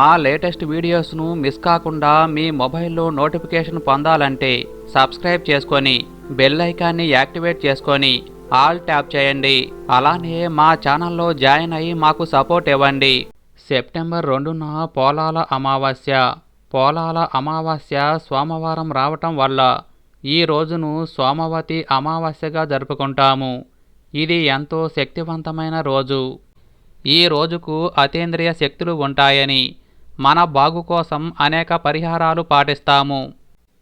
మా latest వీడియోస్ను miss కాకుండా మీ మొబైల్లో నోటిఫికేషన్ పొందాలంటే సబ్స్క్రైబ్ చేసుకొని బెల్ ఐకాన్ని యాక్టివేట్ చేసుకొని ఆల్ ట్యాప్ చేయండి. అలానే మా ఛానల్లో జాయిన్ అయ్యి మాకు సపోర్ట్ ఇవ్వండి. సెప్టెంబర్ రెండున పోలాల అమావాస్య. పోలాల అమావాస్య సోమవారం రావటం వల్ల ఈ రోజును సోమవతి అమావాస్యగా జరుపుకుంటాము. ఇది ఎంతో శక్తివంతమైన రోజు. ఈ రోజుకు అతీంద్రియ శక్తులు ఉంటాయని మన బాగు కోసం అనేక పరిహారాలు పాటిస్తాము.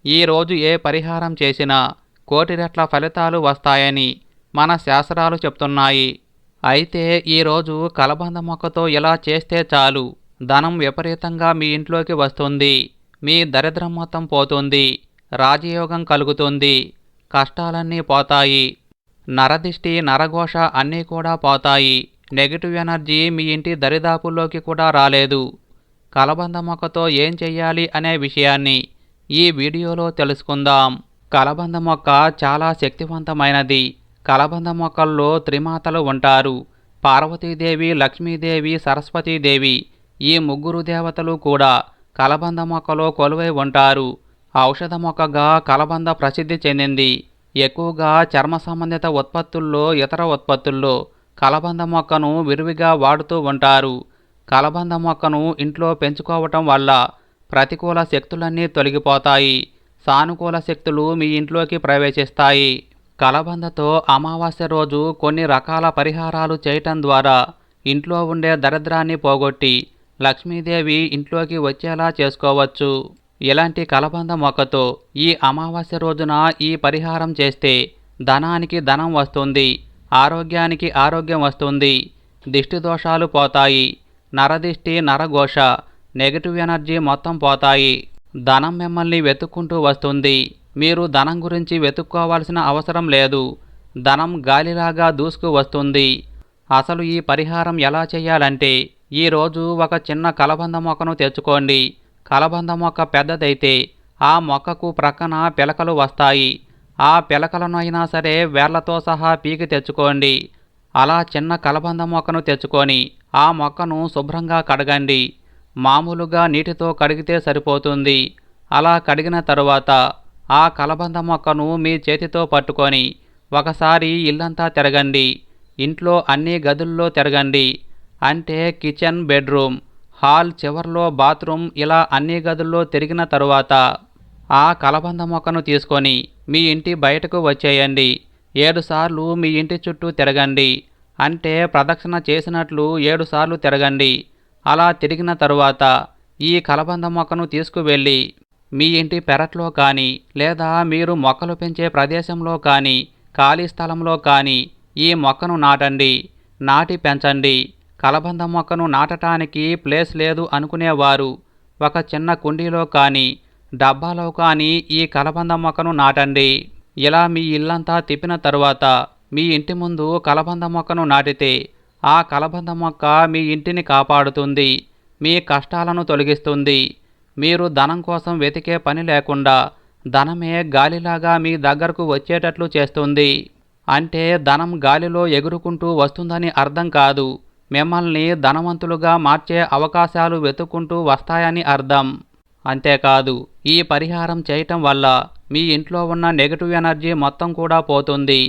ఈరోజు ఏ పరిహారం చేసినా కోటి రెట్ల ఫలితాలు వస్తాయని మన శాస్త్రాలు చెప్తున్నాయి. అయితే ఈరోజు కలబంద మొక్కతో ఇలా చేస్తే చాలు. ధనం విపరీతంగా మీ ఇంట్లోకి వస్తుంది. మీ దరిద్రం మొత్తం పోతుంది. రాజయోగం కలుగుతుంది. కష్టాలన్నీ పోతాయి. నరదిష్టి నరఘోష అన్నీ కూడా పోతాయి. నెగిటివ్ ఎనర్జీ మీ ఇంటి దరిదాపుల్లోకి కూడా రాలేదు. కలబంద మొక్కతో ఏం చేయాలి అనే విషయాన్ని ఈ వీడియోలో తెలుసుకుందాం. కలబంద మొక్క చాలా శక్తివంతమైనది. కలబంద మొక్కల్లో త్రిమాతలు ఉంటారు. పార్వతీదేవి లక్ష్మీదేవి సరస్వతీదేవి ఈ ముగ్గురు దేవతలు కూడా కలబంద మొక్కలో కొలువై ఉంటారు. ఔషధ మొక్కగా కలబంద ప్రసిద్ధి చెందింది. ఎక్కువగా చర్మ సంబంధిత ఉత్పత్తుల్లో ఇతర ఉత్పత్తుల్లో కలబంద మొక్కను విరివిగా వాడుతూ ఉంటారు. కలబంద మొక్కను ఇంట్లో పెంచుకోవటం వల్ల ప్రతికూల శక్తులన్నీ తొలగిపోతాయి. సానుకూల శక్తులు మీ ఇంట్లోకి ప్రవేశిస్తాయి. కలబందతో అమావాస్య రోజు కొన్ని రకాల పరిహారాలు చేయటం ద్వారా ఇంట్లో ఉండే దరిద్రాన్ని పోగొట్టి లక్ష్మీదేవి ఇంట్లోకి వచ్చేలా చేసుకోవచ్చు. ఇలాంటి కలబంద మొక్కతో ఈ అమావాస్య రోజున ఈ పరిహారం చేస్తే ధనానికి ధనం వస్తుంది ఆరోగ్యానికి ఆరోగ్యం వస్తుంది దిష్టి దోషాలు పోతాయి. నరదిష్టి నరఘోష నెగటివ్ ఎనర్జీ మొత్తం పోతాయి. ధనం మిమ్మల్ని వెతుక్కుంటూ వస్తుంది. మీరు ధనం గురించి వెతుక్కోవాల్సిన అవసరం లేదు. ధనం గాలిలాగా దూసుకు వస్తుంది. అసలు ఈ పరిహారం ఎలా చేయాలంటే ఈరోజు ఒక చిన్న కలబంద మొక్కను తెచ్చుకోండి. కలబంద మొక్క పెద్దదైతే ఆ మొక్కకు ప్రక్కన పిలకలు వస్తాయి. ఆ పిలకలను అయినా సరే వేర్లతో సహా పీకి తెచ్చుకోండి. అలా చిన్న కలబంద మొక్కను తెచ్చుకొని ఆ మొక్కను శుభ్రంగా కడగండి. మామూలుగా నీటితో కడిగితే సరిపోతుంది. అలా కడిగిన తరువాత ఆ కలబంద మొక్కను మీ చేతితో పట్టుకొని ఒకసారి ఇల్లంతా తిరగండి. ఇంట్లో అన్ని గదుల్లో తిరగండి. అంటే కిచెన్ బెడ్రూమ్ హాల్ చివర్లో బాత్రూమ్ ఇలా అన్ని గదుల్లో తిరిగిన తరువాత ఆ కలబంద మొక్కను తీసుకొని మీ ఇంటి బయటకు వచ్చేయండి. ఏడుసార్లు మీ ఇంటి చుట్టూ తిరగండి. అంటే ప్రదక్షిణ చేసినట్లు ఏడుసార్లు తిరగండి. అలా తిరిగిన తరువాత ఈ కలబంద మొక్కను తీసుకువెళ్ళి మీ ఇంటి పెరట్లో కానీ లేదా మీరు మొక్కలు పెంచే ప్రదేశంలో కానీ ఖాళీ స్థలంలో కానీ ఈ మొక్కను నాటండి. నాటి పెంచండి. కలబంద మొక్కను నాటటానికి ప్లేస్ లేదు అనుకునేవారు. ఒక చిన్న కుండీలో కానీ డబ్బాలో కానీ ఈ కలబంద మొక్కను నాటండి. ఇలా మీ ఇల్లంతా తిప్పిన తరువాత మీ ఇంటి ముందు కలబంద మొక్కను నాటితే ఆ కలబంద మొక్క మీ ఇంటిని కాపాడుతుంది మీ కష్టాలను తొలగిస్తుంది. మీరు ధనం కోసం వెతికే పని లేకుండా ధనమే గాలిలాగా మీ దగ్గరకు వచ్చేటట్లు చేస్తుంది. అంటే ధనం గాలిలో ఎగురుకుంటూ వస్తుందని అర్థం కాదు. మిమ్మల్ని ధనవంతులుగా మార్చే అవకాశాలు వెతుక్కుంటూ వస్తాయని అర్థం. అంతేకాదు ఈ పరిహారం చేయటం వల్ల మీ ఇంట్లో ఉన్న నెగటివ్ ఎనర్జీ మొత్తం కూడా పోతుంది.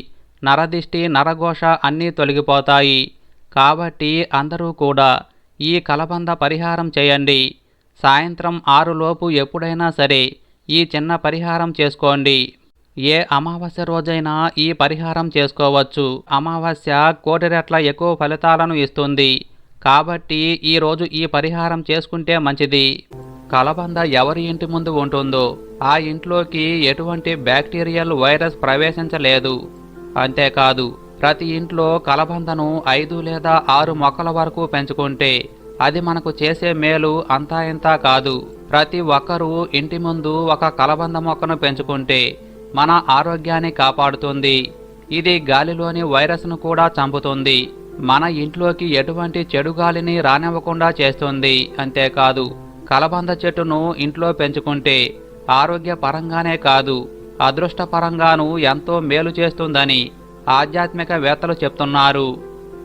నరదిష్టి నరఘోష అన్నీ తొలగిపోతాయి. కాబట్టి అందరూ కూడా ఈ కలబంద పరిహారం చేయండి. సాయంత్రం ఆరులోపు ఎప్పుడైనా సరే ఈ చిన్న పరిహారం చేసుకోండి. ఏ అమావాస్య రోజైనా ఈ పరిహారం చేసుకోవచ్చు. అమావాస్య కోటి రెట్ల ఎక్కువ ఫలితాలను ఇస్తుంది. కాబట్టి ఈరోజు ఈ పరిహారం చేసుకుంటే మంచిది. కలబంద ఎవరి ఇంటి ముందు ఉంటుందో ఆ ఇంట్లోకి ఎటువంటి బ్యాక్టీరియల్ వైరస్ ప్రవేశించలేదు. అంతేకాదు ప్రతి ఇంట్లో కలబందను ఐదు లేదా ఆరు మొక్కల వరకు పెంచుకుంటే అది మనకు చేసే మేలు అంతా ఇంతా కాదు. ప్రతి ఒక్కరూ ఇంటి ముందు ఒక కలబంద మొక్కను పెంచుకుంటే మన ఆరోగ్యాన్ని కాపాడుతుంది. ఇది గాలిలోని వైరస్ను కూడా చంపుతుంది. మన ఇంట్లోకి ఎటువంటి చెడు గాలిని రానివ్వకుండా చేస్తుంది. అంతేకాదు కలబంద చెట్టును ఇంట్లో పెంచుకుంటే ఆరోగ్యపరంగానే కాదు అదృష్టపరంగాను ఎంతో మేలు చేస్తుందని ఆధ్యాత్మిక వేత్తలు చెప్తున్నారు.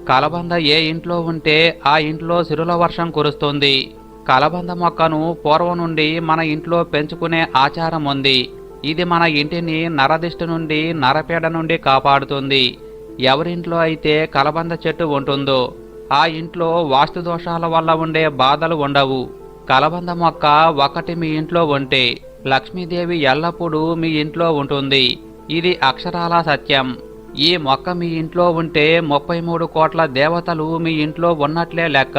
కలబంద ఏ ఇంట్లో ఉంటే ఆ ఇంట్లో సిరుల వర్షం కురుస్తుంది. కలబంద మొక్కను పూర్వం నుండి మన ఇంట్లో పెంచుకునే ఆచారం ఉంది. ఇది మన ఇంటిని నరదిష్టి నుండి నరపీడ నుండి కాపాడుతుంది. ఎవరింట్లో అయితే కలబంద చెట్టు ఉంటుందో ఆ ఇంట్లో వాస్తు దోషాల వల్ల ఉండే బాధలు ఉండవు. కలబంద మొక్క ఒకటి మీ ఇంట్లో ఉంటే లక్ష్మీదేవి ఎల్లప్పుడూ మీ ఇంట్లో ఉంటుంది. ఇది అక్షరాల సత్యం. ఈ మొక్క మీ ఇంట్లో ఉంటే ముప్పై మూడు కోట్ల దేవతలు మీ ఇంట్లో ఉన్నట్లే లెక్క.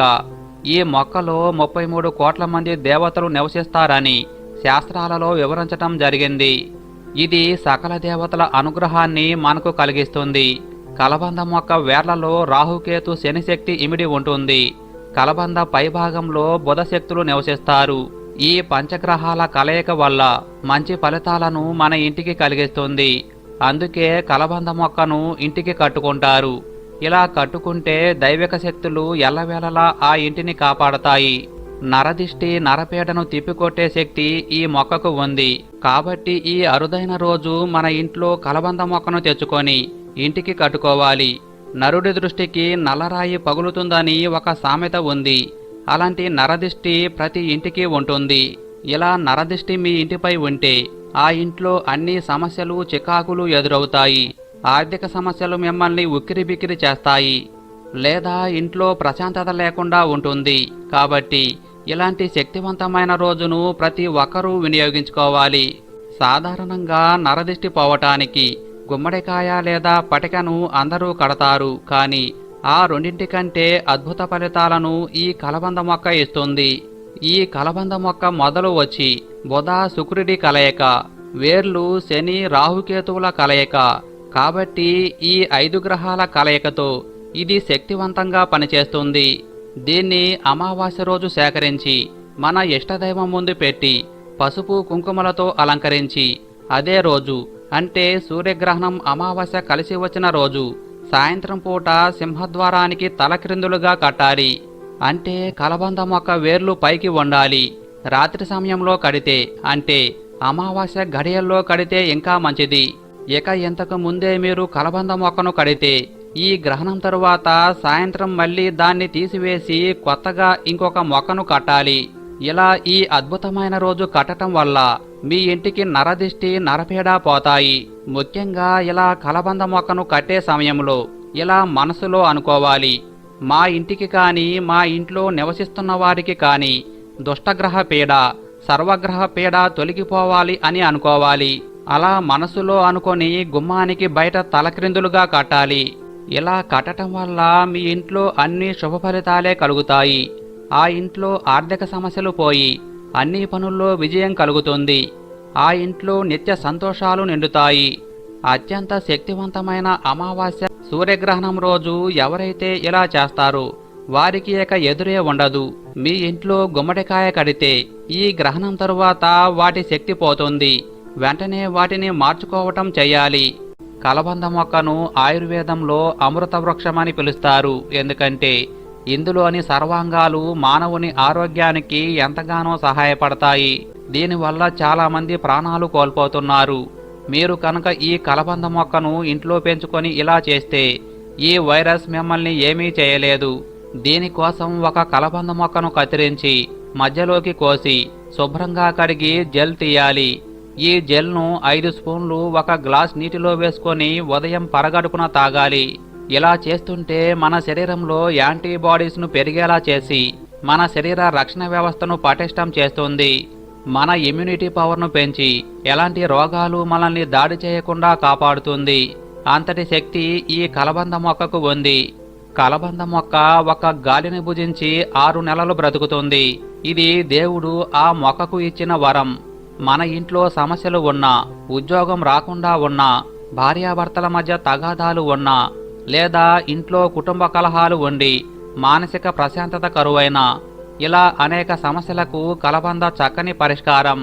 ఈ మొక్కలో ముప్పై మూడు కోట్ల మంది దేవతలు నివసిస్తారని శాస్త్రాలలో వివరించటం జరిగింది. ఇది సకల దేవతల అనుగ్రహాన్ని మనకు కలిగిస్తుంది. కలబంద మొక్క వేర్లలో రాహుకేతు శనిశక్తి ఇమిడి ఉంటుంది. కలబంద పైభాగంలో బుధశక్తులు నివసిస్తారు. ఈ పంచగ్రహాల కలయిక వల్ల మంచి ఫలితాలను మన ఇంటికి కలిగిస్తుంది. అందుకే కలబంద మొక్కను ఇంటికి కట్టుకుంటారు. ఇలా కట్టుకుంటే దైవిక శక్తులు ఎల్లవేళలా ఆ ఇంటిని కాపాడతాయి. నరదిష్టి నరపేడను తిప్పికొట్టే శక్తి ఈ మొక్కకు ఉంది. కాబట్టి ఈ అరుదైన రోజు మన ఇంట్లో కలబంద మొక్కను తెచ్చుకొని ఇంటికి కట్టుకోవాలి. నరుడి దృష్టికి నల్లరాయి పగులుతుందని ఒక సామెత ఉంది. అలాంటి నరదిష్టి ప్రతి ఇంటికి ఉంటుంది. ఇలా నరదిష్టి మీ ఇంటిపై ఉంటే ఆ ఇంట్లో అన్ని సమస్యలు చికాకులు ఎదురవుతాయి. ఆర్థిక సమస్యలు మిమ్మల్ని ఉక్కిరిబిక్కిరి చేస్తాయి. లేదా ఇంట్లో ప్రశాంతత లేకుండా ఉంటుంది. కాబట్టి ఇలాంటి శక్తివంతమైన రోజును ప్రతి ఒక్కరూ వినియోగించుకోవాలి. సాధారణంగా నరదిష్టి పోవటానికి గుమ్మడికాయ లేదా పటికను అందరూ కడతారు. కానీ ఆ రెండింటి కంటే అద్భుత ఫలితాలను ఈ కలబంద మొక్క ఇస్తుంది. ఈ కలబంద మొక్క మొదలు వచ్చి బుధ శుక్రుడి కలయిక వేర్లు శని రాహుకేతువుల కలయిక. కాబట్టి ఈ ఐదు గ్రహాల కలయికతో ఇది శక్తివంతంగా పనిచేస్తుంది. దీన్ని అమావాస్య రోజు సేకరించి మన ఇష్టదైవం ముందు పెట్టి పసుపు కుంకుమలతో అలంకరించి అదే రోజు అంటే సూర్యగ్రహణం అమావాస్య కలిసి వచ్చిన రోజు సాయంత్రం పూట సింహద్వారానికి తలక్రిందులుగా కట్టాలి. అంటే కలబంద మొక్క వేర్లు పైకి వండాలి. రాత్రి సమయంలో కడితే అంటే అమావాస్య గడియల్లో కడితే ఇంకా మంచిది. ఇక ఇంతకు ముందే మీరు కలబంద మొక్కను కడితే ఈ గ్రహణం తరువాత సాయంత్రం మళ్ళీ దాన్ని తీసివేసి కొత్తగా ఇంకొక మొక్కను కట్టాలి. ఇలా ఈ అద్భుతమైన రోజు కట్టడం వల్ల మీ ఇంటికి నరదిష్టి నరపీడ పోతాయి. ముఖ్యంగా ఇలా కలబంద మొక్కను కట్టే సమయంలో ఇలా మనసులో అనుకోవాలి. మా ఇంటికి కానీ మా ఇంట్లో నివసిస్తున్న వారికి కానీ దుష్టగ్రహ పీడ సర్వగ్రహ పీడ తొలగిపోవాలి అని అనుకోవాలి. అలా మనసులో అనుకొని గుమ్మానికి బయట తలక్రిందులుగా కట్టాలి. ఇలా కట్టడం వల్ల మీ ఇంట్లో అన్ని శుభ ఫలితాలే కలుగుతాయి. ఆ ఇంట్లో ఆర్థిక సమస్యలు పోయి అన్ని పనుల్లో విజయం కలుగుతుంది. ఆ ఇంట్లో నిత్య సంతోషాలు నిండుతాయి. అత్యంత శక్తివంతమైన అమావాస్య సూర్యగ్రహణం రోజు ఎవరైతే ఇలా చేస్తారో వారికి ఇక ఎదురే ఉండదు. మీ ఇంట్లో గుమ్మడికాయ కడితే ఈ గ్రహణం తరువాత వాటి శక్తి పోతుంది. వెంటనే వాటిని మార్చుకోవటం చేయాలి. కలబంద మొక్కను ఆయుర్వేదంలో అమృత వృక్షమని పిలుస్తారు. ఎందుకంటే ఇందులోని సర్వాంగాలు మానవుని ఆరోగ్యానికి ఎంతగానో సహాయపడతాయి. దీనివల్ల చాలామంది ప్రాణాలు కోల్పోతున్నారు. మీరు కనుక ఈ కలబంద మొక్కను ఇంట్లో పెంచుకొని ఇలా చేస్తే ఈ వైరస్ మిమ్మల్ని ఏమీ చేయలేదు. దీనికోసం ఒక కలబంద మొక్కను కత్తిరించి మధ్యలోకి కోసి శుభ్రంగా కడిగి జెల్ తీయాలి. ఈ జెల్ను ఐదు స్పూన్లు ఒక గ్లాస్ నీటిలో వేసుకొని ఉదయం పరగడుపున తాగాలి. ఇలా చేస్తుంటే మన శరీరంలో యాంటీబాడీస్ను పెరిగేలా చేసి మన శరీర రక్షణ వ్యవస్థను పటిష్టం చేస్తుంది. మన ఇమ్యూనిటీ పవర్ను పెంచి ఎలాంటి రోగాలు మనల్ని దాడి చేయకుండా కాపాడుతుంది. అంతటి శక్తి ఈ కలబంద మొక్కకు ఉంది. కలబంద మొక్క ఒక గాలిని భుజించి ఆరు నెలలు బ్రతుకుతుంది. ఇది దేవుడు ఆ మొక్కకు ఇచ్చిన వరం. మన ఇంట్లో సమస్యలు ఉన్నా ఉద్యోగం రాకుండా ఉన్నా భార్యాభర్తల మధ్య తగాదాలు ఉన్నా లేదా ఇంట్లో కుటుంబ కలహాలు ఉండి మానసిక ప్రశాంతత కరువైన ఇలా అనేక సమస్యలకు కలబంద చక్కని పరిష్కారం.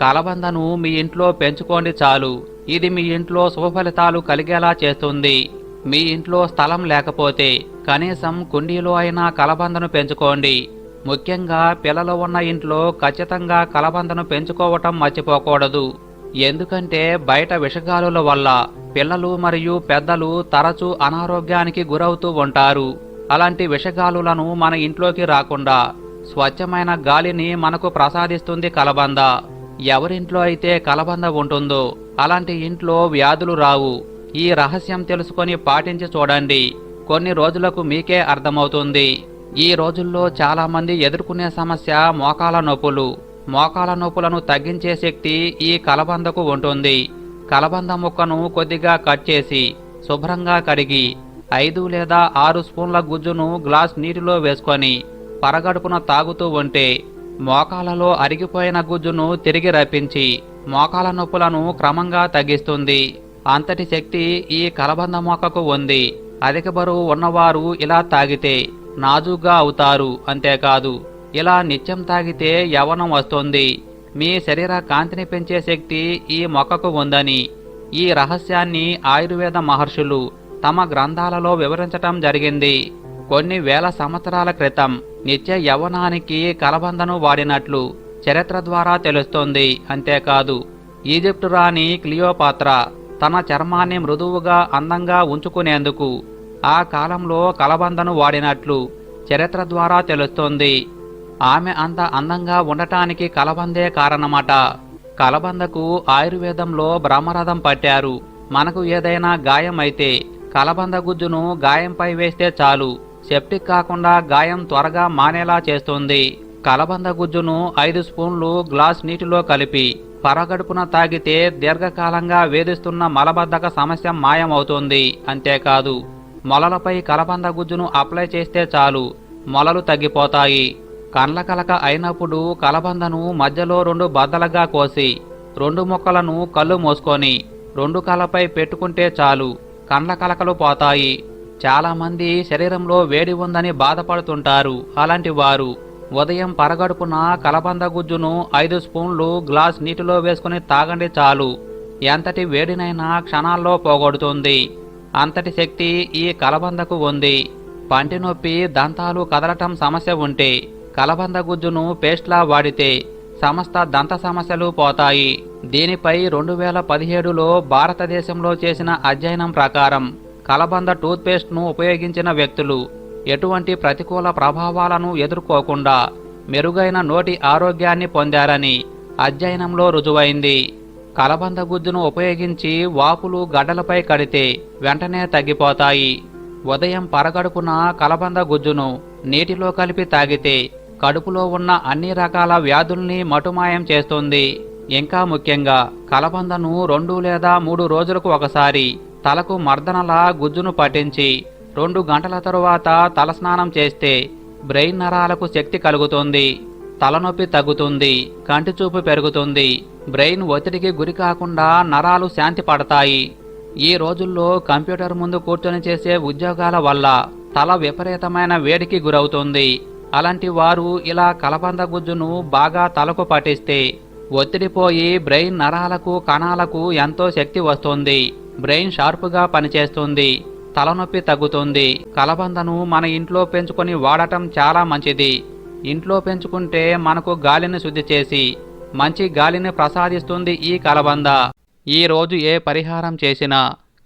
కలబందను మీ ఇంట్లో పెంచుకోండి చాలు. ఇది మీ ఇంట్లో శుభఫలితాలు కలిగేలా చేస్తుంది. మీ ఇంట్లో స్థలం లేకపోతే కనీసం కుండీలో అయినా కలబందను పెంచుకోండి. ముఖ్యంగా పిల్లలు ఉన్న ఇంట్లో ఖచ్చితంగా కలబందను పెంచుకోవటం మర్చిపోకూడదు. ఎందుకంటే బయట విషగాలుల వల్ల పిల్లలు మరియు పెద్దలు తరచూ అనారోగ్యానికి గురవుతూ ఉంటారు. అలాంటి విషగాలులను మన ఇంట్లోకి రాకుండా స్వచ్ఛమైన గాలిని మనకు ప్రసాదిస్తుంది కలబంద. ఎవరింట్లో అయితే కలబంద ఉంటుందో అలాంటి ఇంట్లో వ్యాధులు రావు. ఈ రహస్యం తెలుసుకొని పాటించి చూడండి. కొన్ని రోజులకు మీకే అర్థమవుతుంది. ఈ రోజుల్లో చాలామంది ఎదుర్కొనే సమస్య మోకాల నొప్పులు మోకాల నొప్పులను తగ్గించే శక్తి ఈ కలబందకు ఉంటుంది. కలబంద ముక్కను కొద్దిగా కట్ చేసి శుభ్రంగా కడిగి ఐదు లేదా ఆరు స్పూన్ల గుజ్జును గ్లాస్ నీటిలో వేసుకొని పరగడుపున తాగుతూ ఉంటే మోకాలలో అరిగిపోయిన గుజ్జును తిరిగి రప్పించి మోకాల నొప్పులను క్రమంగా తగ్గిస్తుంది. అంతటి శక్తి ఈ కలబంద మొక్కకు ఉంది. అధిక బరువు ఉన్నవారు ఇలా తాగితే నాజుగా అవుతారు అంతేకాదు. ఇలా నిత్యం తాగితే యవనం వస్తుంది. మీ శరీర కాంతిని పెంచే శక్తి ఈ మొక్కకు ఉందని. ఈ రహస్యాన్ని ఆయుర్వేద మహర్షులు తమ గ్రంథాలలో వివరించటం జరిగింది. కొన్ని వేల సంవత్సరాల క్రితం నిత్య యవనానికి కలబందను వాడినట్లు చరిత్ర ద్వారా తెలుస్తోంది. అంతేకాదు ఈజిప్టు రాణి క్లియోపాత్ర తన చర్మాన్ని మృదువుగా అందంగా ఉంచుకునేందుకు ఆ కాలంలో కలబందను వాడినట్లు చరిత్ర ద్వారా తెలుస్తోంది. ఆమె అంత అందంగా ఉండటానికి కలబందే కారణమట. కలబందకు ఆయుర్వేదంలో బ్రహ్మరథం పట్టారు. మనకు ఏదైనా గాయం అయితే కలబంద గుజ్జును గాయంపై వేస్తే చాలు. సెప్టిక్ కాకుండా గాయం త్వరగా మానేలా చేస్తుంది. కలబంద గుజ్జును ఐదు స్పూన్లు గ్లాస్ నీటిలో కలిపి పరగడుపున తాగితే దీర్ఘకాలంగా వేధిస్తున్న మలబద్ధక సమస్య మాయమవుతుంది. అంతేకాదు మొలలపై కలబంద గుజ్జును అప్లై చేస్తే చాలు. మొలలు తగ్గిపోతాయి. కండ్ల కలక అయినప్పుడు కలబందను మధ్యలో రెండు బద్దలుగా కోసి రెండు ముక్కలను కళ్ళు మోసుకొని రెండు కళ్ళపై పెట్టుకుంటే చాలు కండ్ల కలకలు పోతాయి. చాలామంది శరీరంలో వేడి ఉందని బాధపడుతుంటారు. అలాంటి వారు ఉదయం పరగడుపున కలబంద గుజ్జును ఐదు స్పూన్లు గ్లాస్ నీటిలో వేసుకుని తాగండి చాలు. ఎంతటి వేడినైనా క్షణాల్లో పోగొడుతుంది. అంతటి శక్తి ఈ కలబందకు ఉంది. పంటి నొప్పి దంతాలు కదలటం సమస్య ఉంటే కలబంద గుజ్జును పేస్ట్లా వాడితే సమస్త దంత సమస్యలు పోతాయి. దీనిపై రెండు వేల పదిహేడులో భారతదేశంలో చేసిన అధ్యయనం ప్రకారం కలబంద టూత్పేస్ట్ను ఉపయోగించిన వ్యక్తులు ఎటువంటి ప్రతికూల ప్రభావాలను ఎదుర్కోకుండా మెరుగైన నోటి ఆరోగ్యాన్ని పొందారని అధ్యయనంలో రుజువైంది. కలబంద గుజ్జును ఉపయోగించి వాపులు గడ్డలపై కడితే వెంటనే తగ్గిపోతాయి. ఉదయం పరగడుపున కలబంద గుజ్జును నీటిలో కలిపి తాగితే కడుపులో ఉన్న అన్ని రకాల వ్యాధుల్ని మటుమాయం చేస్తుంది. ఇంకా ముఖ్యంగా కలబందను రెండు లేదా మూడు రోజులకు ఒకసారి తలకు మర్దనలా గుజ్జును పట్టించి రెండు గంటల తరువాత తలస్నానం చేస్తే బ్రెయిన్ నరాలకు శక్తి కలుగుతుంది. తలనొప్పి తగ్గుతుంది కంటి చూపు పెరుగుతుంది బ్రెయిన్ ఒత్తిడికి గురి కాకుండా నరాలు శాంతి పడతాయి. ఈ రోజుల్లో కంప్యూటర్ ముందు కూర్చొని చేసే ఉద్యోగాల వల్ల తల విపరీతమైన వేడికి గురవుతుంది. అలాంటి వారు ఇలా కలబంద గుజ్జును బాగా తలకు పట్టిస్తే ఒత్తిడిపోయి బ్రెయిన్ నరాలకు కణాలకు ఎంతో శక్తి వస్తుంది. బ్రెయిన్ షార్ప్గా పనిచేస్తుంది. తలనొప్పి తగ్గుతుంది. కలబందను మన ఇంట్లో పెంచుకొని వాడటం చాలా మంచిది. ఇంట్లో పెంచుకుంటే మనకు గాలిని శుద్ధి చేసి మంచి గాలిని ప్రసాదిస్తుంది ఈ కలబంద. ఈ రోజు ఏ పరిహారం చేసినా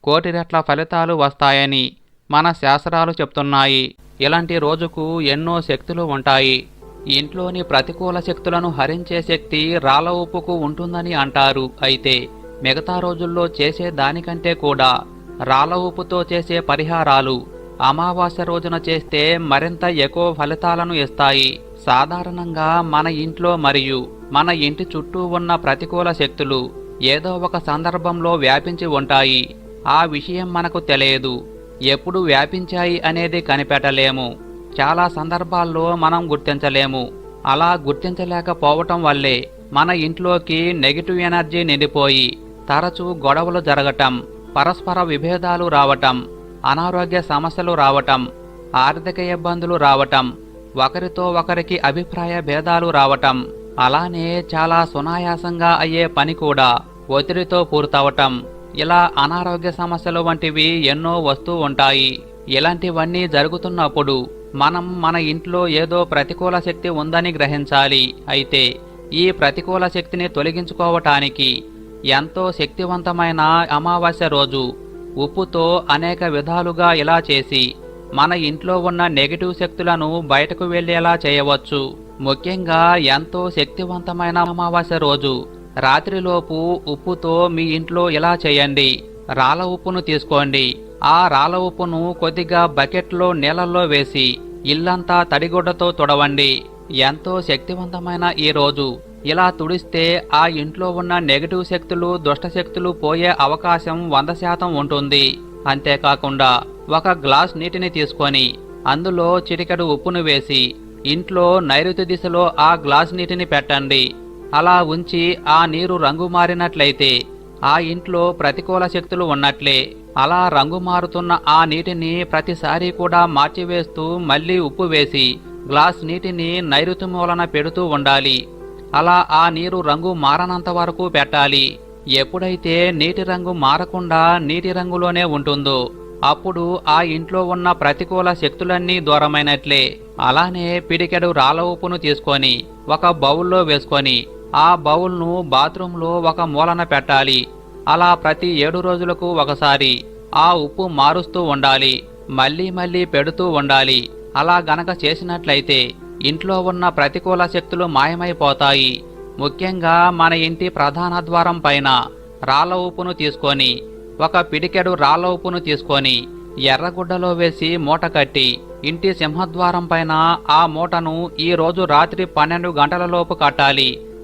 కోటి రెట్ల ఫలితాలు వస్తాయని మన శాస్త్రాలు చెప్తున్నాయి. ఇలాంటి రోజుకు ఎన్నో శక్తులు ఉంటాయి. ఇంట్లోని ప్రతికూల శక్తులను హరించే శక్తి రాళ్ళ ఉప్పుకు ఉంటుందని అంటారు. అయితే మిగతా రోజుల్లో చేసే దానికంటే కూడా రాళ్ళ ఉప్పుతో చేసే పరిహారాలు అమావాస్య రోజున చేస్తే మరింత ఎక్కువ ఫలితాలను ఇస్తాయి. సాధారణంగా మన ఇంట్లో మరియు మన ఇంటి చుట్టూ ఉన్న ప్రతికూల శక్తులు ఏదో ఒక సందర్భంలో వ్యాపించి ఉంటాయి. ఆ విషయం మనకు తెలియదు. ఎప్పుడు వ్యాపించాయి అనేది కనిపెట్టలేము. చాలా సందర్భాల్లో మనం గుర్తించలేము. అలా గుర్తించలేకపోవటం వల్లే మన ఇంట్లోకి నెగిటివ్ ఎనర్జీ నిండిపోయి తరచూ గొడవలు జరగటం పరస్పర విభేదాలు రావటం అనారోగ్య సమస్యలు రావటం ఆర్థిక ఇబ్బందులు రావటం ఒకరితో ఒకరికి అభిప్రాయ భేదాలు రావటం అలానే చాలా సునాయాసంగా అయ్యే పని కూడా ఒత్తిడితో పూర్తవటం. ఇలా అనారోగ్య సమస్యలు వంటివి ఎన్నో వస్తూ ఉంటాయి. ఇలాంటివన్నీ జరుగుతున్నప్పుడు మనం మన ఇంట్లో ఏదో ప్రతికూల శక్తి ఉందని గ్రహించాలి. అయితే ఈ ప్రతికూల శక్తిని తొలగించుకోవటానికి ఎంతో శక్తివంతమైన అమావాస్య రోజు ఉప్పుతో అనేక విధాలుగా ఇలా చేసి మన ఇంట్లో ఉన్న నెగిటివ్ శక్తులను బయటకు వెళ్ళేలా చేయవచ్చు. ముఖ్యంగా ఎంతో శక్తివంతమైన అమావాస్య రోజు రాత్రిలోపు ఉప్పుతో మీ ఇంట్లో ఇలా చేయండి. రాళ్ళ ఉప్పును తీసుకోండి. ఆ రాళ్ళ ఉప్పును కొద్దిగా బకెట్లో నీళ్ళల్లో వేసి ఇల్లంతా తడిగుడ్డతో తుడవండి. ఎంతో శక్తివంతమైన ఈ రోజు. ఇలా తుడిస్తే ఆ ఇంట్లో ఉన్న నెగటివ్ శక్తులు దుష్ట శక్తులు పోయే అవకాశం వంద శాతం ఉంటుంది. అంతేకాకుండా ఒక గ్లాస్ నీటిని తీసుకొని అందులో చిటికెడు ఉప్పును వేసి ఇంట్లో నైరుతి దిశలో ఆ గ్లాస్ నీటిని పెట్టండి. అలా ఉంచి ఆ నీరు రంగు మారినట్లయితే ఆ ఇంట్లో ప్రతికూల శక్తులు ఉన్నట్లే. అలా రంగు మారుతున్న ఆ నీటిని ప్రతిసారి కూడా మార్చివేస్తూ మళ్ళీ ఉప్పు వేసి గ్లాస్ నీటిని నైరుతి మూలన పెడుతూ ఉండాలి. అలా ఆ నీరు రంగు మారనంత వరకు పెట్టాలి. ఎప్పుడైతే నీటి రంగు మారకుండా నీటి రంగులోనే ఉంటుందో అప్పుడు ఆ ఇంట్లో ఉన్న ప్రతికూల శక్తులన్నీ దూరమైనట్లే. అలానే పిడికెడు రాళ్ళ ఉప్పును తీసుకొని ఒక బౌల్లో వేసుకొని ఆ బౌల్ను బాత్రూంలో ఒక మూలన పెట్టాలి. అలా ప్రతి ఏడు రోజులకు ఒకసారి ఆ ఉప్పు మారుస్తూ ఉండాలి. మళ్ళీ మళ్ళీ పెడుతూ ఉండాలి. అలా గనక చేసినట్లయితే ఇంట్లో ఉన్న ప్రతికూల శక్తులు మాయమైపోతాయి. ముఖ్యంగా మన ఇంటి ప్రధాన ద్వారం పైన రాళ్ళ ఉప్పును తీసుకొని ఒక పిడికెడు రాళ్ళ ఉప్పును తీసుకొని ఎర్రగుడ్డలో వేసి మూట కట్టి ఇంటి సింహద్వారం పైన ఆ మూటను ఈ రోజు రాత్రి పన్నెండు గంటలలోపు కట్టాలి.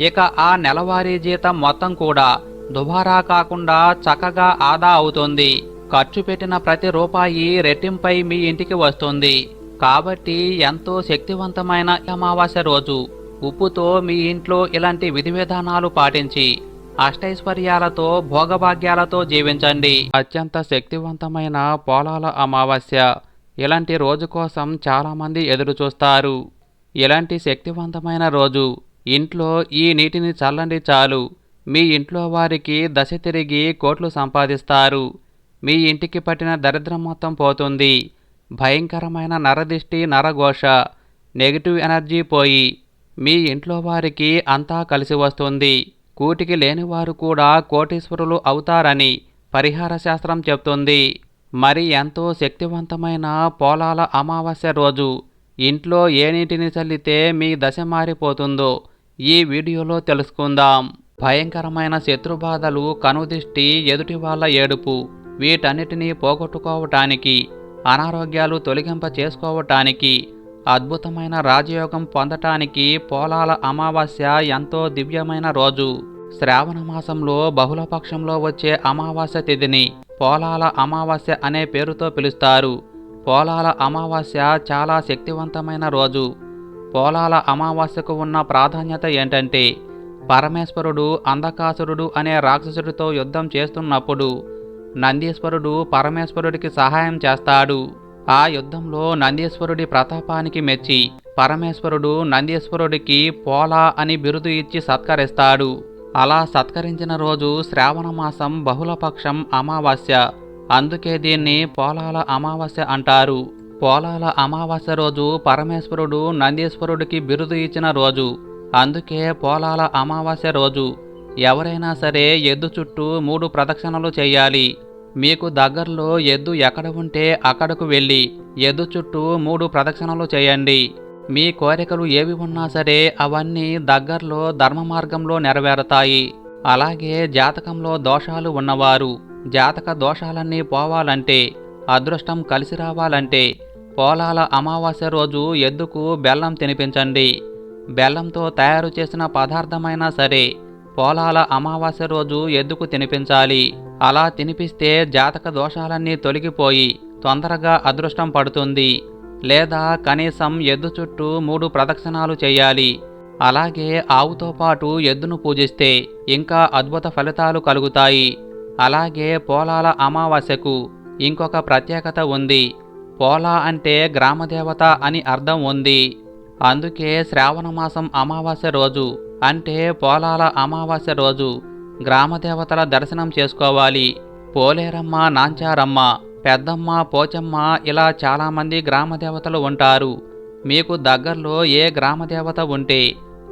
ఇక ఆ నెలవారీ జీతం మొత్తం కూడా దుబారా కాకుండా చక్కగా ఆదా అవుతుంది. ఖర్చు పెట్టిన ప్రతి రూపాయి రెట్టింపై మీ ఇంటికి వస్తుంది. కాబట్టి ఎంతో శక్తివంతమైన అమావాస్య రోజు. ఉప్పుతో మీ ఇంట్లో ఇలాంటి విధి విధానాలు పాటించి అష్టైశ్వర్యాలతో భోగభాగ్యాలతో జీవించండి. అత్యంత శక్తివంతమైన పోలాల అమావాస్య. ఇలాంటి రోజు కోసం చాలామంది ఎదురు చూస్తారు ఇలాంటి శక్తివంతమైన రోజు. ఇంట్లో ఈ నీటిని చల్లండి చాలు. మీ ఇంట్లో వారికి దశ తిరిగి కోట్లు సంపాదిస్తారు. మీ ఇంటికి పట్టిన దరిద్రం మొత్తం పోతుంది. భయంకరమైన నరదిష్టి నరఘోష నెగిటివ్ ఎనర్జీ పోయి మీ ఇంట్లో వారికి అంతా కలిసి వస్తుంది. కూటికి లేనివారు కూడా కోటీశ్వరులు అవుతారని పరిహార శాస్త్రం చెప్తుంది. మరి ఎంతో శక్తివంతమైన పోలాల అమావాస్య రోజు ఇంట్లో ఏ నీటిని చల్లితే మీ దశ మారిపోతుందో ఈ వీడియోలో తెలుసుకుందాం. భయంకరమైన శత్రుబాధలు కనుదిష్టి ఎదుటి వాళ్ళ ఏడుపు. వీటన్నిటినీ పోగొట్టుకోవటానికి అనారోగ్యాలు తొలగింప చేసుకోవటానికి అద్భుతమైన రాజయోగం పొందటానికి పోలాల అమావాస్య ఎంతో దివ్యమైన రోజు. శ్రావణ మాసంలో బహుళపక్షంలో వచ్చే అమావాస్య తిథిని పోలాల అమావాస్య అనే పేరుతో పిలుస్తారు. పోలాల అమావాస్య చాలా శక్తివంతమైన రోజు. పోలాల అమావాస్యకు ఉన్న ప్రాధాన్యత ఏంటంటే పరమేశ్వరుడు అంధకాసురుడు అనే రాక్షసుడితో యుద్ధం చేస్తున్నప్పుడు నందీశ్వరుడు పరమేశ్వరుడికి సహాయం చేస్తాడు. ఆ యుద్ధంలో నందీశ్వరుడి ప్రతాపానికి మెచ్చి పరమేశ్వరుడు నందీశ్వరుడికి పోలా అని బిరుదు ఇచ్చి సత్కరిస్తాడు. అలా సత్కరించిన రోజు శ్రావణ మాసం బహుళపక్షం అమావాస్య. అందుకే దీన్ని పోలాల అమావాస్య అంటారు. పోలాల అమావాస్య రోజు పరమేశ్వరుడు నందీశ్వరుడికి బిరుదు ఇచ్చిన రోజు. అందుకే పోలాల అమావాస్య రోజు. ఎవరైనా సరే ఎద్దు చుట్టూ మూడు ప్రదక్షిణలు చేయాలి. మీకు దగ్గరలో ఎద్దు ఎక్కడ ఉంటే అక్కడకు వెళ్ళి ఎద్దు చుట్టూ మూడు ప్రదక్షిణలు చేయండి. మీ కోరికలు ఏవి ఉన్నా సరే అవన్నీ దగ్గరలో ధర్మ మార్గంలో నెరవేరుతాయి. అలాగే జాతకంలో దోషాలు ఉన్నవారు జాతక దోషాలన్నీ పోవాలంటే అదృష్టం కలిసి రావాలంటే పోలాల అమావాస్య రోజు ఎద్దుకు బెల్లం తినిపించండి. బెల్లంతో తయారు చేసిన పదార్థమైనా సరే పోలాల అమావాస్య రోజు ఎద్దుకు తినిపించాలి. అలా తినిపిస్తే జాతక దోషాలన్నీ తొలగిపోయి తొందరగా అదృష్టం పడుతుంది. లేదా కనీసం ఎద్దు చుట్టూ మూడు ప్రదక్షిణాలు చేయాలి. అలాగే ఆవుతో పాటు ఎద్దును పూజిస్తే ఇంకా అద్భుత ఫలితాలు కలుగుతాయి. అలాగే పోలాల అమావాస్యకు ఇంకొక ప్రత్యేకత ఉంది. పోలా అంటే గ్రామదేవత అని అర్థం ఉంది. అందుకే శ్రావణ మాసం అమావాస్య రోజు అంటే పోలాల అమావాస్య రోజు గ్రామదేవతల దర్శనం చేసుకోవాలి. పోలేరమ్మ నాంచారమ్మ పెద్దమ్మ పోచమ్మ ఇలా చాలామంది గ్రామదేవతలు ఉంటారు. మీకు దగ్గరలో ఏ గ్రామదేవత ఉంటే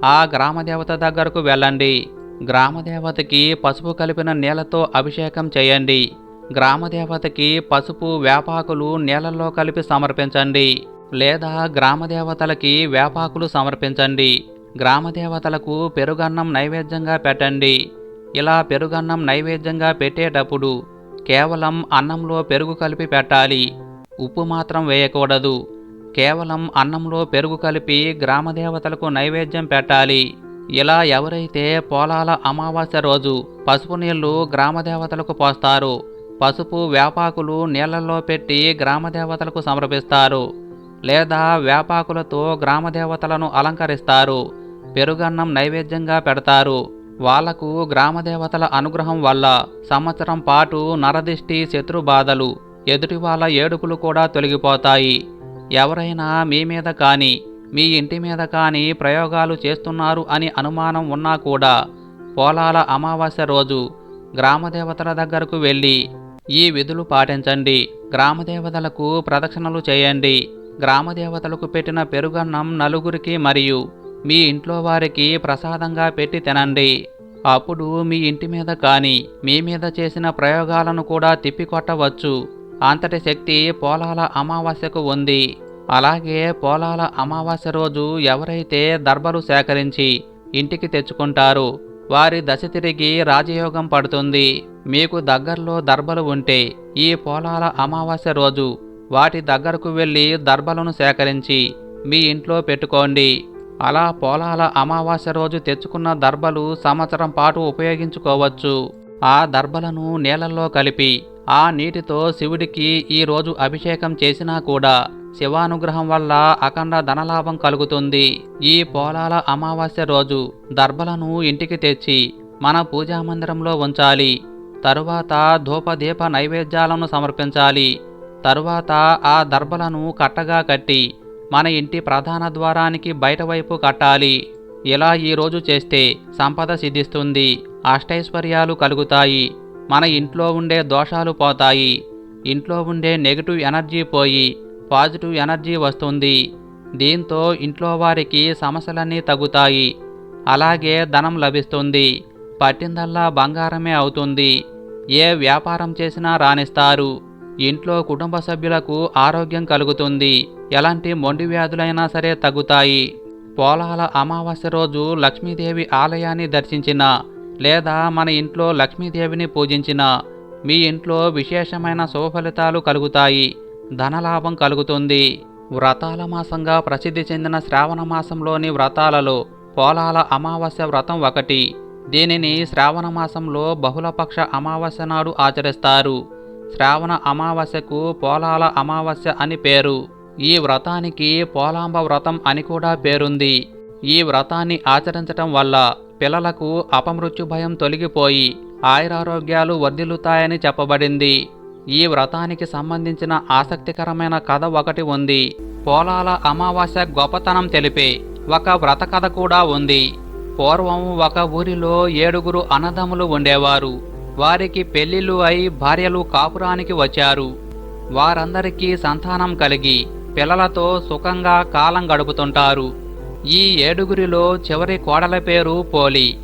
ఆ గ్రామదేవత దగ్గరకు వెళ్ళండి. గ్రామదేవతకి పసుపు కలిపిన నీళ్ళతో అభిషేకం చేయండి. గ్రామదేవతకి పసుపు వేపాకులు నీళ్ళల్లో కలిపి సమర్పించండి. లేదా గ్రామదేవతలకి వేపాకులు సమర్పించండి. గ్రామదేవతలకు పెరుగన్నం నైవేద్యంగా పెట్టండి. ఇలా పెరుగన్నం నైవేద్యంగా పెట్టేటప్పుడు కేవలం అన్నంలో పెరుగు కలిపి పెట్టాలి. ఉప్పు మాత్రం వేయకూడదు. కేవలం అన్నంలో పెరుగు కలిపి గ్రామదేవతలకు నైవేద్యం పెట్టాలి. ఇలా ఎవరైతే పోలాల అమావాస్య రోజు పసుపు నీళ్ళు గ్రామదేవతలకు పోస్తారు పసుపు వేపాకులు నీళ్ళలో పెట్టి గ్రామదేవతలకు సమర్పిస్తారు లేదా వేపాకులతో గ్రామదేవతలను అలంకరిస్తారు. పెరుగన్నం నైవేద్యంగా పెడతారు. వాళ్ళకు గ్రామదేవతల అనుగ్రహం వల్ల సంవత్సరం పాటు నరదిష్టి శత్రు బాధలు ఎదుటి వాళ్ళ ఏడుపులు కూడా తొలగిపోతాయి. ఎవరైనా మీ మీద కానీ మీ ఇంటి మీద కానీ ప్రయోగాలు చేస్తున్నారు అని అనుమానం ఉన్నా కూడా పోలాల అమావాస్య రోజు గ్రామదేవతల దగ్గరకు వెళ్ళి ఈ విధులు పాటించండి. గ్రామదేవతలకు ప్రదక్షిణలు చేయండి. గ్రామదేవతలకు పెట్టిన పెరుగన్నం నలుగురికి మరియు మీ ఇంట్లో వారికి ప్రసాదంగా పెట్టి తినండి. అప్పుడు మీ ఇంటి మీద కానీ మీ మీద చేసిన ప్రయోగాలను కూడా తిప్పికొట్టవచ్చు. అంతటి శక్తి పోలాల అమావాస్యకు ఉంది. అలాగే పోలాల అమావాస్య రోజు ఎవరైతే దర్బలు సేకరించి ఇంటికి తెచ్చుకుంటారో వారి దశ తిరిగి రాజయోగం పడుతుంది. మీకు దగ్గరలో దర్బలు ఉంటే ఈ పోలాల అమావాస్య రోజు వాటి దగ్గరకు వెళ్ళి దర్బలను సేకరించి మీ ఇంట్లో పెట్టుకోండి. అలా పోలాల అమావాస్య రోజు తెచ్చుకున్న దర్బలు సంవత్సరం పాటు ఉపయోగించుకోవచ్చు. ఆ దర్బలను నీళ్ళల్లో కలిపి ఆ నీటితో శివుడికి ఈ రోజు అభిషేకం చేసినా కూడా శివానుగ్రహం వల్ల అఖండ ధనలాభం కలుగుతుంది. ఈ పోలాల అమావాస్య రోజు దర్భలను ఇంటికి తెచ్చి మన పూజా మందిరంలో ఉంచాలి. తరువాత ధూపదీప నైవేద్యాలను సమర్పించాలి. తరువాత ఆ దర్భలను కట్టగా కట్టి మన ఇంటి ప్రధాన ద్వారానికి బయట వైపు కట్టాలి. ఇలా ఈ రోజు చేస్తే సంపద సిద్ధిస్తుంది. అష్టైశ్వర్యాలు కలుగుతాయి. మన ఇంట్లో ఉండే దోషాలు పోతాయి. ఇంట్లో ఉండే నెగిటివ్ ఎనర్జీ పోయి పాజిటివ్ ఎనర్జీ వస్తుంది. దీంతో ఇంట్లో వారికి సమస్యలన్నీ తగ్గుతాయి. అలాగే ధనం లభిస్తుంది. పట్టిందల్లా బంగారమే అవుతుంది. ఏ వ్యాపారం చేసినా రాణిస్తారు. ఇంట్లో కుటుంబ సభ్యులకు ఆరోగ్యం కలుగుతుంది. ఎలాంటి మొండి వ్యాధులైనా సరే తగ్గుతాయి. పోలాల అమావాస్య రోజు లక్ష్మీదేవి ఆలయాన్ని దర్శించిన లేదా మన ఇంట్లో లక్ష్మీదేవిని పూజించిన మీ ఇంట్లో విశేషమైన శుభఫలితాలు కలుగుతాయి. ధనలాభం కలుగుతుంది. వ్రతాల మాసంగా ప్రసిద్ధి చెందిన శ్రావణ మాసంలోని వ్రతాలలో పోలాల అమావాస్య వ్రతం ఒకటి. దీనిని శ్రావణ మాసంలో బహుళపక్ష అమావాస్య నాడు ఆచరిస్తారు. శ్రావణ అమావాస్యకు పోలాల అమావాస్య అని పేరు. ఈ వ్రతానికి పోలాంబ వ్రతం అని కూడా పేరుంది. ఈ వ్రతాన్ని ఆచరించటం వల్ల పిల్లలకు అపమృత్యు భయం తొలగిపోయి ఆయురారోగ్యాలు వర్ధిల్లుతాయని చెప్పబడింది. ఈ వ్రతానికి సంబంధించిన ఆసక్తికరమైన కథ ఒకటి ఉంది. పోలాల అమావాస్య గొప్పతనం తెలిపే ఒక వ్రత కథ కూడా ఉంది. పూర్వం ఒక ఊరిలో ఏడుగురు అన్నదమ్ములు ఉండేవారు. వారికి పెళ్ళిళ్ళు అయి భార్యలు కాపురానికి వచ్చారు. వారందరికీ సంతానం కలిగి పిల్లలతో సుఖంగా కాలం గడుపుతుంటారు. ఈ ఏడుగురిలో చివరి కోడల పేరు పోలి.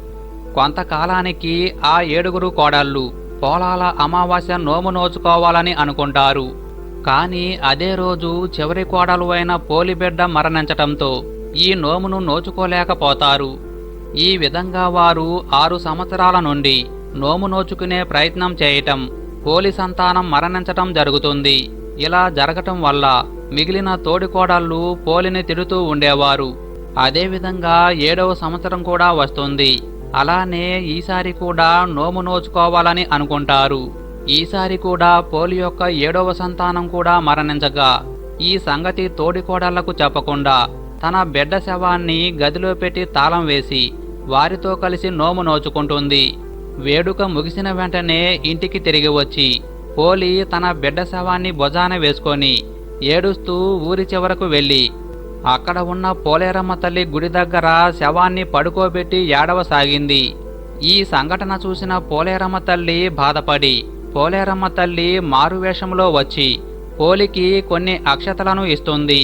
కొంతకాలానికి ఆ ఏడుగురు కోడళ్ళు పోలాల అమావాస్య నోము నోచుకోవాలని అనుకుంటారు. కానీ అదే రోజు చివరి కోడలు అయిన పోలిబిడ్డ మరణించటంతో ఈ నోమును నోచుకోలేకపోతారు. ఈ విధంగా వారు ఆరు సంవత్సరాల నుండి నోము నోచుకునే ప్రయత్నం చేయటం పోలి సంతానం మరణించటం జరుగుతుంది. ఇలా జరగటం వల్ల మిగిలిన తోడికోడళ్ళు పోలిని తిడుతూ ఉండేవారు. అదేవిధంగా ఏడవ సంవత్సరం కూడా వస్తుంది. అలానే ఈసారి కూడా నోము నోచుకోవాలని అనుకుంటారు. ఈసారి కూడా పోలి యొక్క ఏడవ సంతానం కూడా మరణించగా ఈ సంగతి తోడికోడళ్ళకు చెప్పకుండా తన బిడ్డ శవాన్ని గదిలో పెట్టి తాళం వేసి వారితో కలిసి నోము నోచుకుంటుంది. వేడుక ముగిసిన వెంటనే ఇంటికి తిరిగి వచ్చి పోలి తన బిడ్డ శవాన్ని భుజాన వేసుకొని ఏడుస్తూ ఊరి చివరకు వెళ్ళి అక్కడ ఉన్న పోలేరమ్మ తల్లి గుడి దగ్గర శవాన్ని పడుకోబెట్టి ఏడవసాగింది. ఈ సంఘటన చూసిన పోలేరమ్మ తల్లి బాధపడి పోలేరమ్మ తల్లి మారువేషంలో వచ్చి పోలికి కొన్ని అక్షతలను ఇస్తుంది.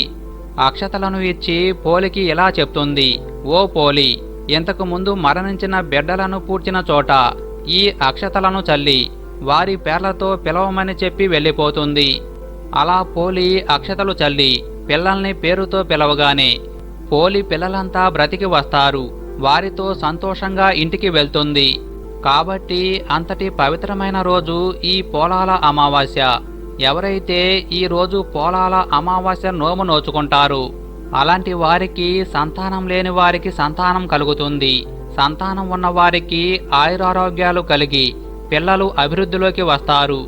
అక్షతలను ఇచ్చి పోలికి ఇలా చెప్తుంది ఓ పోలి ఇంతకు ముందు మరణించిన బిడ్డలను పూడ్చిన చోట ఈ అక్షతలను చల్లి వారి పేర్లతో పిలవమని చెప్పి వెళ్ళిపోతుంది. అలా పోలి అక్షతలు చల్లి పిల్లల్ని పేరుతో పిలవగానే పోలి పిల్లలంతా బ్రతికి వస్తారు. వారితో సంతోషంగా ఇంటికి వెళ్తుంది. కాబట్టి అంతటి పవిత్రమైన రోజు ఈ పోలాల అమావాస్య. ఎవరైతే ఈ రోజు పోలాల అమావాస్య నోము నోచుకుంటారు అలాంటి వారికి సంతానం లేని వారికి సంతానం కలుగుతుంది. సంతానం ఉన్నవారికి ఆయురారోగ్యాలు కలిగి పిల్లలు అభివృద్ధిలోకి వస్తారు.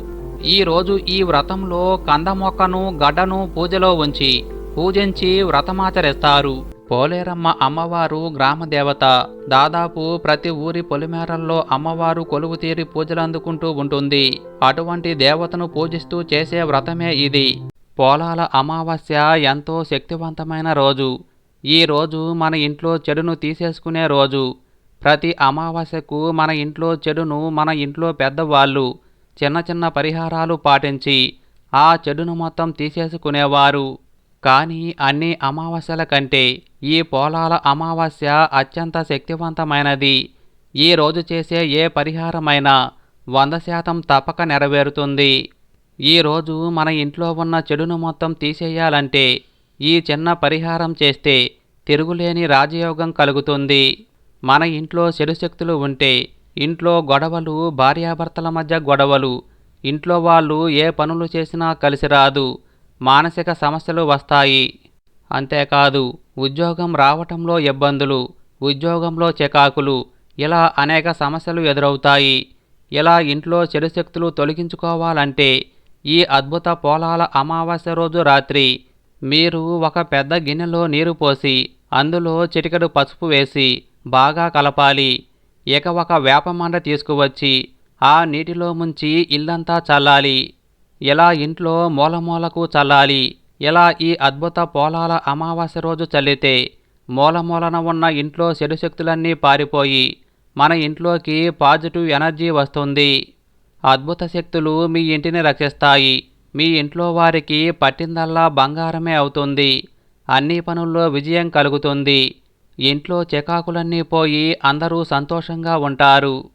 ఈరోజు ఈ వ్రతంలో కంద మొక్కను గడ్డను పూజలో ఉంచి పూజించి వ్రతమాచరిస్తారు. పోలేరమ్మ అమ్మవారు గ్రామదేవత. దాదాపు ప్రతి ఊరి పొలిమేరల్లో అమ్మవారు కొలువు తీరి పూజలు అందుకుంటూ ఉంటుంది. అటువంటి దేవతను పూజిస్తూ చేసే వ్రతమే ఇది. పోలాల అమావాస్య ఎంతో శక్తివంతమైన రోజు. ఈ రోజు మన ఇంట్లో చెడును తీసేసుకునే రోజు. ప్రతి అమావాస్యకు మన ఇంట్లో చెడును మన ఇంట్లో పెద్దవాళ్ళు చిన్న చిన్న పరిహారాలు పాటించి ఆ చెడును మొత్తం తీసేసుకునేవారు. కానీ అన్ని అమావాస్యల కంటే ఈ పోలాల అమావాస్య అత్యంత శక్తివంతమైనది. ఈ రోజు చేసే ఏ పరిహారమైనా వంద శాతం తప్పక నెరవేరుతుంది. ఈ రోజు మన ఇంట్లో ఉన్న చెడును మొత్తం తీసేయాలంటే ఈ చిన్న పరిహారం చేస్తే తిరుగులేని రాజయోగం కలుగుతుంది. మన ఇంట్లో చెడు శక్తులు ఉంటే ఇంట్లో గొడవలు భార్యాభర్తల మధ్య గొడవలు ఇంట్లో వాళ్ళు ఏ పనులు చేసినా కలిసి రాదు. మానసిక సమస్యలు వస్తాయి. అంతేకాదు ఉద్యోగం రావటంలో ఇబ్బందులు ఉద్యోగంలో చికాకులు ఇలా అనేక సమస్యలు ఎదురవుతాయి. ఇలా ఇంట్లో చెడు శక్తులు తొలగించుకోవాలంటే ఈ అద్భుత పోలాల అమావాస్య రోజు రాత్రి మీరు ఒక పెద్ద గిన్నెలో నీరు పోసి అందులో చిటికెడు పసుపు వేసి బాగా కలపాలి. ఇక ఒక వేపమండ తీసుకువచ్చి ఆ నీటిలో ముంచి ఇల్లంతా చల్లాలి. ఇలా ఇంట్లో మూలమూలకు చల్లాలి? ఇలా ఈ అద్భుత పోలాల అమావాస్య రోజు చల్లితే మూలమూలన ఉన్న ఇంట్లో చెడు శక్తులన్నీ పారిపోయి మన ఇంట్లోకి పాజిటివ్ ఎనర్జీ వస్తుంది. అద్భుత శక్తులు మీ ఇంటిని రక్షిస్తాయి. మీ ఇంట్లో వారికి పట్టిందల్లా బంగారమే అవుతుంది. అన్ని పనుల్లో విజయం కలుగుతుంది. ఇంట్లో చికాకులన్నీ పోయి అందరూ సంతోషంగా ఉంటారు.